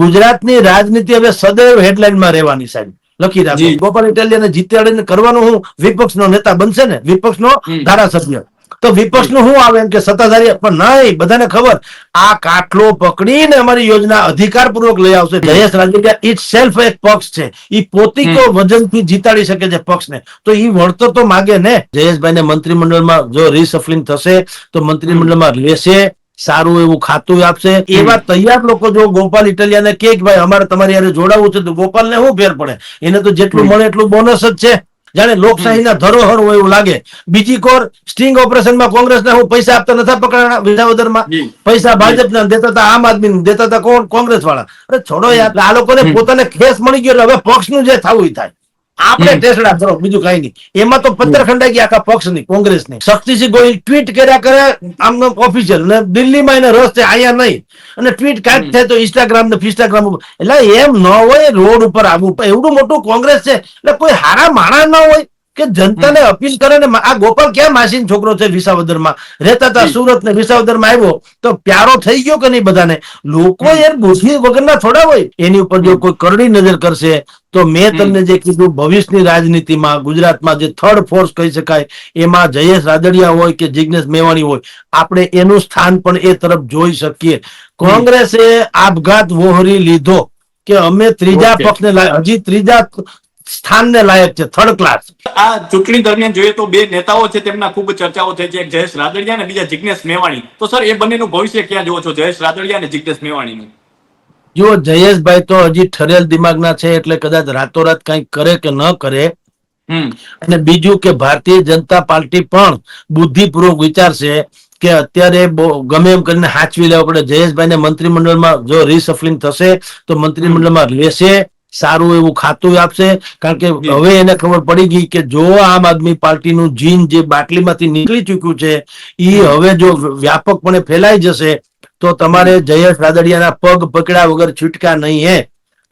ગુજરાતની રાજનીતિ હવે સદૈવ હેડલાઇનમાં રહેવાની સાહેબ. લખી રાખો. ગોપાલ ઇટાલિયાને જીત્યાડીને કરવાનું હું વિપક્ષનો નેતા બનશે ને? વિપક્ષનો ધારાસભ્ય. તો વિપક્ષનું શું આવે એમ કે સત્તાધારી પણ નહીં બધાને ખબર. આ કાટલો પકડીને અમારી યોજના અધિકારપૂર્વક લઈ આવશે. જયેશ રાજેજા ઇટ સેલ્ફ એક પક્ષ છે. એ પોતિકો વજનથી જીતાડી શકે છે પક્ષને. તો એ વળતર તો માગે ને? જયેશભાઈને મંત્રીમંડળમાં જો રિસફલિંગ થશે તો મંત્રીમંડળમાં લેશે. સારું એવું ખાતું આપશે. એવા તૈયાર લોકો જો ગોપાલ ઇટાલિયાને કે ભાઈ અમારે તમારી યારે જોડાવું છે તો ગોપાલને શું ફેર પડે? એને તો જેટલું મળે એટલું બોનસ જ છે. જાણે લોકશાહીના ધરોહર હોય એવું લાગે. બીજી કોર સ્ટિંગ ઓપરેશનમાં કોંગ્રેસને હું પૈસા આપતા નથી પકડાણા વિસાવદરમાં જી. પૈસા ભાજપના દેતા હતા આમ આદમી દેતા હતા કોણ? કોંગ્રેસ વાળા અરે છોડો યાર આ લોકોને પોતાને ખેસ મળી ગયો હવે પક્ષનું જે થવું થાય. આપણે ટેસડા કરો બીજું કઈ નહીં. એમાં તો પત્ર ખંડાઈ ગયા આખા કોંગ્રેસ નહીં શક્તિસિંહ ગોહિલ ટ્વીટ કર્યા કરે આમ ઓફિશિયલ ને દિલ્હીમાં એને રસ છે અહીંયા નહીં. અને ટ્વીટ કાંઈક થાય તો ઇન્સ્ટાગ્રામ ને ફિસ્ટાગ્રામ એટલે એમ ન હોય રોડ ઉપર આવવું એવડું મોટું કોંગ્રેસ છે એટલે કોઈ હારા માણા ન હોય. કે જનતાને અપીલ કરે ને આ ગોપાલ ક્યાં માસીન છોકરો છે વિસાવદરમાં? રહેતા હતા સુરત ને વિસાવદરમાં આવ્યો. તો પ્યારો થઈ ગયો કે નહીં બધાને? લોકો યાર બુદ્ધિ વગરના થોડા હોય. એની ઉપર જો કોઈ કરડી નજર કરશે તો મેં તમને જે કીધું ભવિષ્યની રાજનીતિમાં ગુજરાતમાં જે થર્ડ ફોર્સ કહી શકાય એમાં જયેશ રાદડિયા હોય કે જિજ્ઞેશ મેવાણી હોય આપણે એનું સ્થાન પણ એ તરફ જોઈ શકીએ. કોંગ્રેસે આપઘાત વોહરી લીધો કે અમે ત્રીજા. પક્ષને હજી ત્રીજા સ્થાનને લાયક છે થર્ડ ક્લાસ આ ચૂંટણી દરમિયાન જોઈએ તો બે નેતાઓ છે તેમના ખૂબ ચર્ચાઓ થઈ છે એક જયેશ રાદડિયા અને બીજા જિજ્ઞેશ મેવાણી. તો સર એ બંનેનું ભવિષ્ય ક્યાં જોવો છો જયેશ રાદડિયા અને જિજ્ઞેશ મેવાણીનું? જો જયેશભાઈ તો હજી ઠરેલ દિમાગના છે એટલે કદાચ રાતોરાત કંઈક કરે કે ન કરે. અને બીજું કે ભારતીય જનતા પાર્ટી પણ બુદ્ધિપૂર્વક વિચારશે કે અત્યારે ગમે એમ કરીને હાચવી લેવા પડે. જયેશભાઈને મંત્રીમંડળમાં જો રિસફલિંગ થશે તો મંત્રીમંડળમાં લેશે સારું એવું ખાતું આપશે કારણ કે હવે એને ખબર પડી ગઈ કે જો આમ આદમી પાર્ટીનું જીન જે બાટલીમાંથી નીકળી ચૂક્યું છે એ હવે જો વ્યાપકપણે ફેલાઈ જશે તો તમારે જયેશ રાદડિયાના પગ પકડ્યા વગર છૂટકા નહીં હે.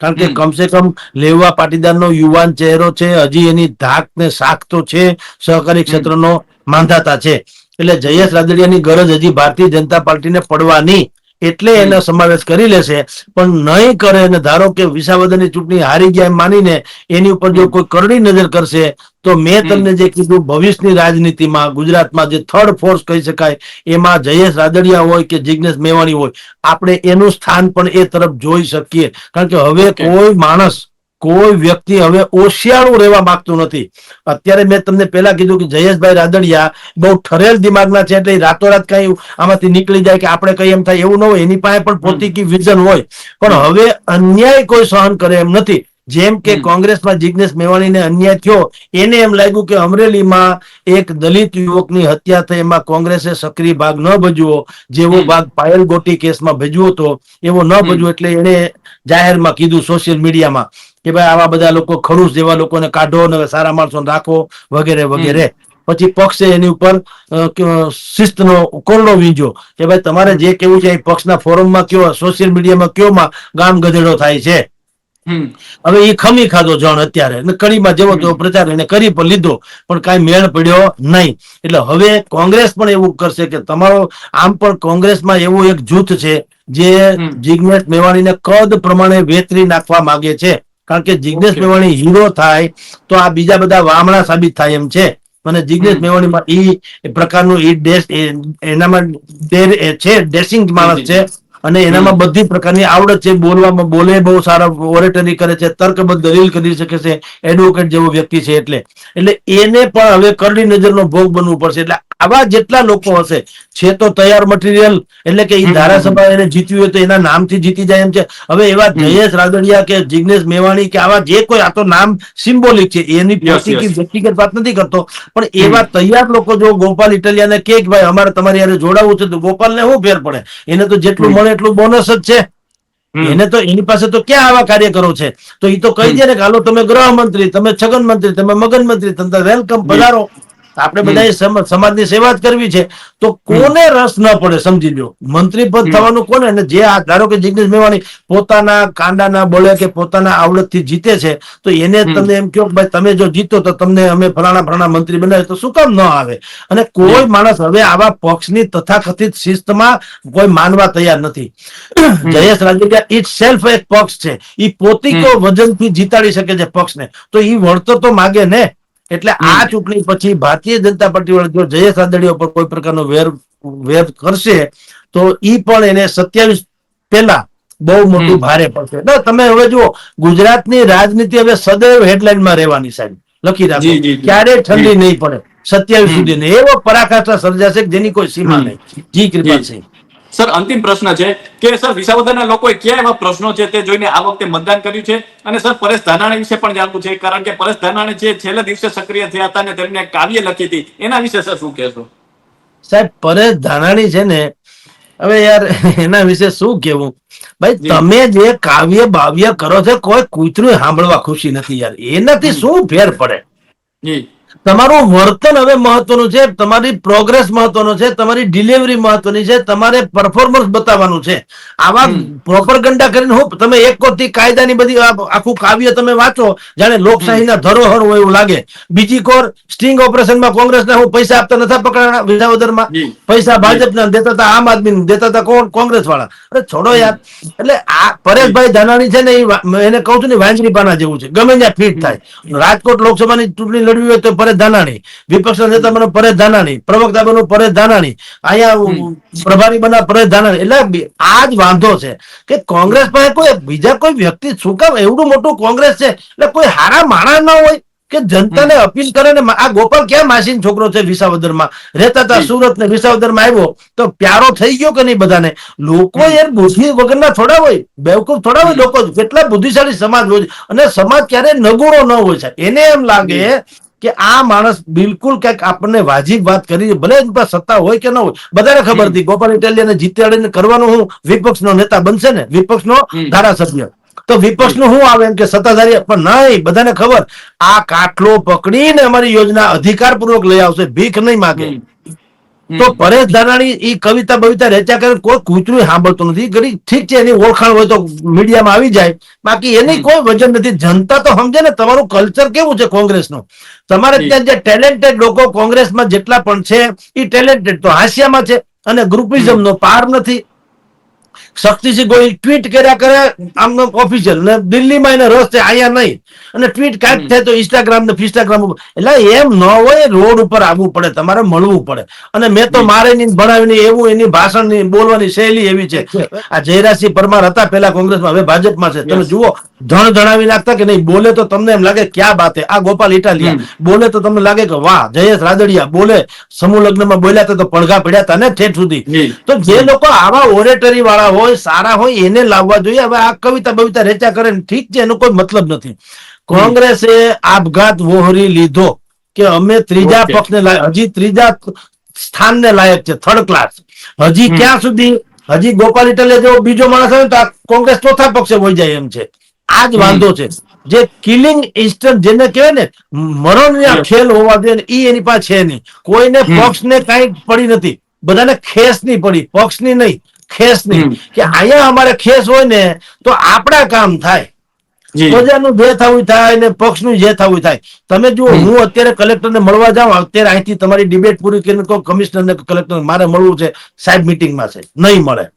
કારણ કે. કમસે કમ લેવા પાટીદારનો યુવાન ચહેરો છે હજી એની ધાક ને શાખ તો છે સહકારી ક્ષેત્રનો માંધાતા છે. એટલે જયેશ રાદડિયાની ગરજ હજી ભારતીય જનતા પાર્ટીને પડવાની. એટલે એનો સમાવેશ કરી લેશે. પણ નહીં કરે અને ધારો કે વિસાવદનની ચૂંટણી હારી ગયા એમ માનીને એની ઉપર જો કોઈ કરડી નજર કરશે તો મેં તમને જે કીધું ભવિષ્યની રાજનીતિમાં ગુજરાતમાં જે થર્ડ ફોર્સ કહી શકાય એમાં જયેશ રાદડિયા હોય કે જિજ્ઞેશ મેવાણી હોય આપણે એનું સ્થાન પણ એ તરફ જોઈ શકીએ. કારણ કે હવે કોઈ માણસ કોઈ વ્યક્તિ હવે ઓશિયાળું રહેવા માંગતું નથી. અત્યારે મેં તમને પહેલા કીધું કે જયેશભાઈ રાદડિયા બહુ ઠરેલ દિમાગના છે એટલે રાતોરાત કઈ આમાંથી નીકળી જાય કે આપણે કઈ એમ થાય એવું ન હોય એની પાસે પણ પોતીકી વિઝન હોય. પણ હવે અન્યાય કોઈ સહન કરે એમ નથી. જેમ કે કોંગ્રેસમાં જિગ્નેશ મેવાણીને અન્યાય થયો એને એમ લાગ્યું કે અમરેલીમાં એક દલિત યુવકની હત્યા થઈ એમાં કોંગ્રેસે સક્રિય ભાગ ન ભજવો જેવો ભાગ પાયલ ગોટી કેસમાં ભજવો હતો એવો ન ભજવો એટલે એને જાહેરમાં કીધું સોશિયલ મીડિયામાં. કે ભાઈ આવા બધા લોકો ખડૂસ જેવા લોકોને કાઢો ને સારા માણસો રાખો વગેરે વગેરે. પછી પક્ષે એની ઉપર શિસ્તનો કોરડો વીંજો. કે ભાઈ તમારે જે કેવું છે એ પક્ષના ફોરમમાં કયો સોશિયલ મીડિયામાં કયોમાં ગામ ગધેડો થાય છે. હવે એ ખમી ખાધો જણ અત્યારે. ને કડીમાં જેવો તેવો પ્રચાર એને કરી પણ લીધો પણ કાંઈ મેળ પડ્યો નહીં. એટલે હવે કોંગ્રેસ પણ એવું કરશે કે તમારો આમ પણ કોંગ્રેસમાં એવું એક જૂથ છે જે જિજ્ઞેશ મેવાણીને કદ પ્રમાણે વેતરી નાખવા માંગે છે. કારણ કે Okay. મેવાણી હીરો થાય તો આ બીજા બધા વામણા સાબિત થાય એમ છે. અને હમ. મેવાણીમાં ઈ પ્રકારનું ઈ ડેશ એનામાં છે ડેસિંગ માણસ છે. અને એનામાં બધી પ્રકારની આવડત છે. બોલવામાં બોલે બહુ સારા ઓરેટરી કરે છે તર્કબદ્ધ દલીલ કરી શકે છે એડવોકેટ જેવો વ્યક્તિ છે એટલે. એટલે એને પણ હવે કરડી નજરનો ભોગ બનવું પડશે. એટલે આવા જેટલા લોકો હશે છે તો તૈયાર મટીરિયલ એટલે કે એ ધારાસભા એને જીત્યું હોય તો એના નામથી જીતી જાય એમ છે. હવે એવા જયેશ રાદડિયા કે જિગ્નેશ મેવાણી કે આવા જે કોઈ આ તો નામ સિમ્બોલિક છે એની વ્યક્તિગત વાત નથી કરતો પણ એવા તૈયાર લોકો જો ગોપાલ ઇટલિયાને કે ભાઈ અમારે તમારી યારે જોડાવું છે તો ગોપાલને શું ફેર પડે? એને તો જેટલું મળે એટલું બોનસ જ છે. એને તો એની પાસે તો ક્યાં આવા કાર્યકરો છે? તો એ તો કહી દે ને કે હાલો તમે ગૃહમંત્રી તમે છગન મંત્રી તમે મગન મંત્રી તમે વેલકમ પધારો. આપણે બધા સમાજની સેવા જ કરવી છે. તો કોને રસ ન પડે સમજી લો મંત્રી પદ થવાનું કોને? અને જે આ ધારો કે જિગ્નેશ મેવાણી પોતાના કાંડાના બળે કે પોતાના આવડતથી જીતે છે તો એને તમે એમ કહો ભાઈ તમે જો જીતો તો તમને અમે ફલાણા ફલાણા મંત્રી બનાવે તો શું કામ ન આવે? અને કોઈ માણસ હવે આવા પક્ષની તથાકથિત શિસ્તમાં કોઈ માનવા તૈયાર નથી. જયેશ રાજેજા ઇટ સેલ્ફ એક પક્ષ છે. એ પોતિકો વજનથી જીતાડી શકે છે પક્ષને. તો એ વળતર તો માગે ને? એટલે આ ચૂંટણી પછી ભારતીય જનતા પાર્ટી જો જયેશ રાદડિયા ઉપર કોઈ પ્રકારનો વેર વેર કરશે તો ઈ પણ એને સત્યાવીસ પહેલા બહુ મોટું ભારે પડશે. ના, તમે હવે જુઓ ગુજરાતની રાજનીતિ હવે સદૈવ હેડલાઇનમાં રહેવાની સાહેબ. લખી રાખો. ક્યારે ઠંડી નહીં પડે. સત્યાવીસ સુધી નહીં એવો પરાકાષ્ઠા સર્જાશે જેની કોઈ સીમા નહીં. જી કૃપાલસિંહ સર અંતિમ પ્રશ્ન છે કે સર વિસાવદરના લોકોએ ક્યાં એવા પ્રશ્નો છે તે જોઈને આ વખતે મતદાન કર્યું છે? અને સર પરેશ ધાનાણી વિશે પણ જાણવું છે કારણ કે પરેશ ધાનાણી જે છેલ્લા દિવસે સક્રિય થયા હતા અને તેમને કાવ્ય લખી હતી. એના વિશે સર શું કહેશો? સાહેબ પરેશ ધાનાણી છે ને હવે યાર એના વિશે શું કેવું ભાઈ તમે જે કાવ્ય બાવ્ય કરો છો કોઈ કૂતરું સાંભળવા ખુશી નથી યાર. એનાથી શું ફેર પડે? તમારું વર્તન હવે મહત્વનું છે તમારી પ્રોગ્રેસ મહત્વનો છે તમારી ડિલિવરી મહત્વની છે તમારે પરફોર્મન્સ બતાવવાનું છે. આવા પ્રોપર ગંડા કરીને હું તમે એક કોટી કાયદાની બધી આખું કાવ્ય તમે વાંચો જાણે લોકશાહીના ધરોહર હોય એવું લાગે. બીજી કોર સ્ટિંગ ઓપરેશનમાં કોંગ્રેસને હું પૈસા આપતા નથી પકડાણા વિધાવદરમાં. પૈસા ભાજપના દેતા હતા આમ આદમી દેતા હતા કોણ? કોંગ્રેસ વાળા અરે છોડો યાર. એટલે આ પરેશભાઈ ધાનાણી છે ને એને કહું છું ને વાંજરી પાના જેવું છે. ગમે ત્યાં ફિટ થાય. રાજકોટ લોકસભાની ચૂંટણી લડવી હોય તો પરેશ ધાનાણી વિપક્ષના નેતા બનો પરેશ ધાનાણી પ્રવક્તા બનો પરેશ ધાનાણી અહીંયા પ્રભારી બના પરેશ ધાનાણી. એટલે આ જ વાંધો છે કે કોંગ્રેસ પાસે કોઈ બીજા કોઈ વ્યક્તિ શું કામ એવડું મોટું કોંગ્રેસ છે? એટલે કોઈ હારા માણા ન હોય કે જનતાને અપીલ કરે ને આ ગોપાલ ક્યાં માસીન છોકરો છે વિસાવદરમાં? રહેતા હતા સુરત ને વિસાવદરમાં આવ્યો. તો પ્યારો થઈ ગયો કે નહીં બધાને? લોકો યાર બુદ્ધિ વગરના થોડા હોય બેવકૂફ થોડા હોય લોકો. કેટલા બુદ્ધિશાળી સમાજ હોય અને સમાજ ક્યારે નગુરો ન હોય છે. એને એમ લાગે કે આ માણસ બિલકુલ ક્યાંક આપણને વાજીબ વાત કરી ભલે સત્તા હોય કે ન હોય બધાને ખબર હતી. ગોપાલ ઇટાલિયાને જીતાડીને કરવાનું હું વિપક્ષનો નેતા બનશે ને? વિપક્ષનો. ધારાસભ્ય. તો વિપક્ષનું શું આવે એમ કે સત્તાધારી પણ નહીં બધાને ખબર. આ કાટલો પકડીને અમારી યોજના અધિકારપૂર્વક લઈ આવશે ભીખ નહીં માગે. તો પરેશ ધાનાણી એ કવિતા બવિતા રેચા કરે કોઈ કૂતરું સાંભળતું નથી. ઘડી ઠીક છે એની ઓળખાણ હોય તો મીડિયામાં આવી જાય. બાકી એની કોઈ વજન નથી. જનતા તો સમજે ને તમારું કલ્ચર કેવું છે કોંગ્રેસનું? તમારે ત્યાં જે ટેલેન્ટેડ લોકો કોંગ્રેસમાં જેટલા પણ છે એ ટેલેન્ટેડ તો હાસ્યામાં છે અને ગ્રુપિઝમ નો પાર નથી. શક્તિસિંહ ગોહિલ ટ્વીટ કર્યા કરે આમ ઓફિશિયલ ને દિલ્હીમાં એને રસ છે અહીંયા નહીં. અને ટ્વીટ કાંઈક થાય તો ઇન્સ્ટાગ્રામ ને ફિસ્ટાગ્રામ ઉપર. એટલે એમ ન હોય રોડ ઉપર આવવું પડે તમારે મળવું પડે. અને મેં તો મારે ની ભણાવીને એવું એની ભાષણની બોલવાની શૈલી એવી છે. આ જયરાજસિંહ પરમાર હતા પેલા કોંગ્રેસમાં હવે ભાજપમાં છે. તમે જુઓ ધણ ધણાવી નાખતા કે નહીં? બોલે તો તમને એમ લાગે ક્યાં બાત? આ ગોપાલ ઇટાલિયા. બોલે તો તમને લાગે કે વાહ જયેશ રાદડિયા બોલે. સમૂહ લગ્નમાં બોલ્યા તો પડઘા પડ્યા હતા ને ઠેઠ સુધી. તો જે લોકો આવા ઓરેટરી વાળા હોય સારા હોય એને લાવવા જોઈએ. હવે આ કવિતા બવિતા રેચા કરે ઠીક છે એનો કોઈ મતલબ નથી. કોંગ્રેસે આપઘાત વોહરી લીધો કે અમે ત્રીજા પક્ષને હજી ત્રીજા સ્થાનને લાયક છે થર્ડ ક્લાસ હજી ક્યાં સુધી? હજી ગોપાલ ઇટલે જો બીજો માણસ આવે તો આ કોંગ્રેસ ચોથા પક્ષે વહી જાય એમ છે. આ જ વાંધો છે. જે કિલિંગ ઇન્સ્ટન્ટ જેને કહેવાય ને મરણના. ખેલ હોવા જોઈએ ઈ એની પાસે છે નહીં. કોઈને પક્ષને કઈ પડી નથી. બધાને ખેસ નહીં પડી પક્ષની નહીં. ખેસ નહીં. કે અહીંયા અમારે ખેસ હોય ને તો આપણા કામ થાય. પ્રજાનું જે થવું થાય ને પક્ષનું જે થવું થાય. તમે જુઓ હું અત્યારે કલેક્ટરને મળવા જાઉં અત્યારે અહીંથી તમારી ડિબેટ પૂરી કરીને કહો કમિશનરને કલેક્ટર મારે મળવું છે. સાહેબ મીટિંગમાં છે. નહીં મળે.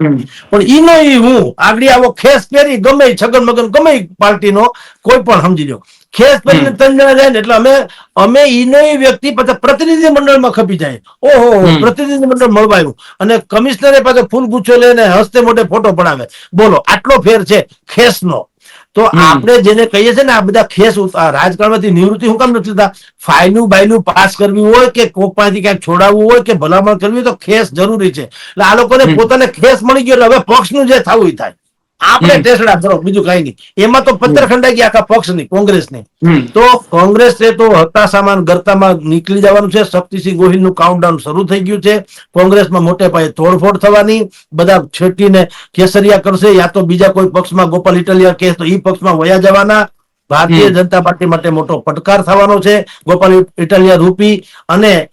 પણ ઈ નો હું. આગળ આવો ખેસ પહેરી ગમે છગન મગન ગમે ઈ પાર્ટીનો કોઈ પણ સમજી લો ખેસ પહેરીને ત્રણ જણા જાય ને એટલે અમે અમે ઈનો નહીં વ્યક્તિ પાછા પ્રતિનિધિ મંડળમાં ખપી જાય. ઓહો. પ્રતિનિધિ મંડળ મળવાયું. અને કમિશનરે પાછો ફૂલ ગુચ્છો લઈને હસ્તે મોટે ફોટો પડાવે. બોલો આટલો ફેર છે ખેસનો. તો આપણે જેને કહીએ છીએ ને આ બધા ખેસ રાજકારણમાંથી નિવૃત્તિ હું કામ નથી થતા? ફાઇલું બાયનું પાસ કરવી હોય કે કોક પાસેથી ક્યાંક છોડાવવું હોય કે ભલામણ કરવી હોય તો ખેસ જરૂરી છે. એટલે આ લોકોને પોતાને ખેસ મળી ગયો એટલે હવે પક્ષનું જે થવું થાય. આપણે. ટેસડા કરો બીજું કઈ નહીં. એમાં તો પત્તર ખંડાઈ ગયા આખા પક્ષની કોંગ્રેસની તો કોંગ્રેસે તો હતાશામાં ગરતામાં નીકળી જવાનું છે. શક્તિસિંહ ગોહિલનું કાઉન્ટડાઉન શરૂ થઈ ગયું છે. કોંગ્રેસમાં મોટે પાયે તોડફોડ થવાની. બધા છેટીને કેસરિયા કરશે યા તો બીજા કોઈ પક્ષમાં ગોપાલ ઇટાલિયા કેસ તો ઈ પક્ષમાં વયા જવાના. ભારતીય જનતા પાર્ટી માટે મોટો પડકાર થવાનો છે. ગોપાલ ઇટાલિયા રૂપી અને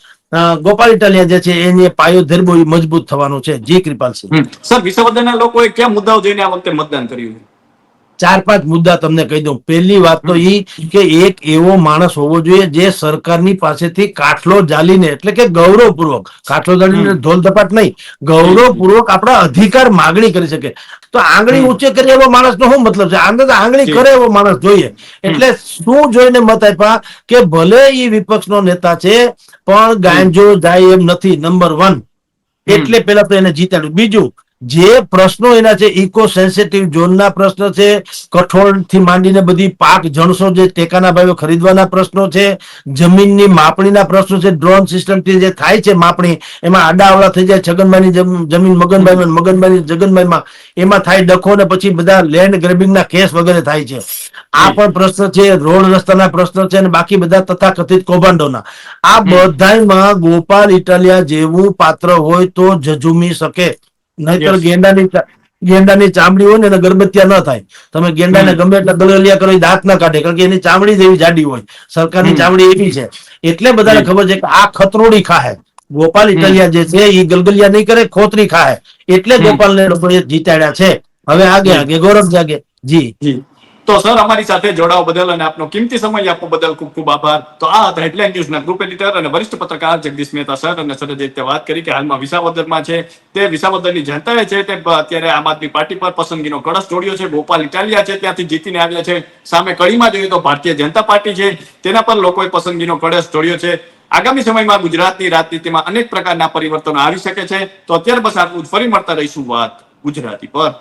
ગોપાલ ઇટાલિયા જે છે, એની પાયો ધરબો મજબૂત થવાનો છે. જી કૃપાલસિંહ. સર વિસાવદરના લોકોએ કયા મુદ્દાઓ જોઈને આ વખતે મતદાન કર્યું? ચાર પાંચ મુદ્દા તમને કહી દઉં. પહેલી વાત તો એ કે એક એવો માણસ હોવો જોઈએ જે સરકારની પાસેથી કાઠલો જાલીને એટલે કે ગૌરવપૂર્વક કાઠલો જાલીને ધોલ ધપાટ નહીં ગૌરવપૂર્વક આપણા અધિકાર માગણી કરી શકે. તો આંગળી ઊંચે કરે એવો માણસનો શું મતલબ છે? આંદર આંગળી કરે એવો માણસ જોઈએ. એટલે શું જોઈને મત આપ્યા કે ભલે એ વિપક્ષનો નેતા છે પણ ગાંજો જાય એમ નથી નંબર વન એટલે પેલા તો એને જીતાડ્યું. બીજું જે પ્રશ્નો એના છે ઇકો સેન્સિટિવ ઝોનના પ્રશ્ન છે કઠોળથી માંડીને બધી પાક જણસો જે ટેકાના ભાવે ખરીદવાના પ્રશ્નો છે જમીનની માપણીના પ્રશ્નો છે ડ્રોન સિસ્ટમથી જે થાય છે માપણી એમાં આડાઅવળા થઈ જાય છગનભાઈની જમ- જમીન મગનભાઈ મગનભાઈ જગનભાઈમાં એમાં થાય ડખો ને પછી બધા લેન્ડ ગ્રેબિંગના કેસ વગેરે થાય છે. આ પણ પ્રશ્ન છે રોડ રસ્તાના પ્રશ્ન છે અને બાકી બધા તથા કથિત કૌભાંડોના. આ બધામાં ગોપાલ ઇટાલિયા જેવું પાત્ર હોય તો જજુમી શકે. નહીતર ગેંડાની ગેંડાની ચામડી હોય ને એને ગરબત્યા ન થાય. તમે ગેંડાને ગમે એટલા ગળગલિયા કરો દાંત ના કાઢે કારણ કે એની ચામડી જેવી જાડી હોય. સરકારની ચામડી એવી છે. એટલે બધાને ખબર છે કે આ ખતરોડી ખાહે. ગોપાલ ઇટલિયા જે છે એ ગલગલિયા નહીં કરે ખોતરી ખાહે. એટલે ગોપાલને લોકોએ જીતાડ્યા છે. હવે આગે આગે ગૌરવ જાગે. જી. જી. તો સર, અમારી સાથે જોડાવા બદલ અને આપનો કિંમતી સમય આપવા બદલ ખૂબ ખૂબ આભાર. તો આ હતા હેડલાઇન ન્યૂઝના ગ્રુપ એડિટર અને વરિષ્ઠ પત્રકાર જગદીશ મહેતા સર અને સરે જે વાત કરી કે હાલમાં વિસાવદરમાં છે. તે વિસાવદરની જનતાએ છે તે અત્યારે આમ આદમી પાર્ટી પર પસંદગીનો કળશ જોડ્યો છે. ગોપાલ ઇટાલિયા છે, ત્યાંથી જીતીને આવ્યા છે. સામે કડીમાં જોઈએ તો ભારતીય જનતા પાર્ટી છે. તેના પર લોકોએ પસંદગીનો કળશ જોડ્યો છે. આગામી સમયમાં ગુજરાતની રાજનીતિમાં અનેક પ્રકારના પરિવર્તનો આવી શકે છે. તો અત્યારે બસ આટલું ફરી મળતા રહીશું વાત ગુજરાતી પર.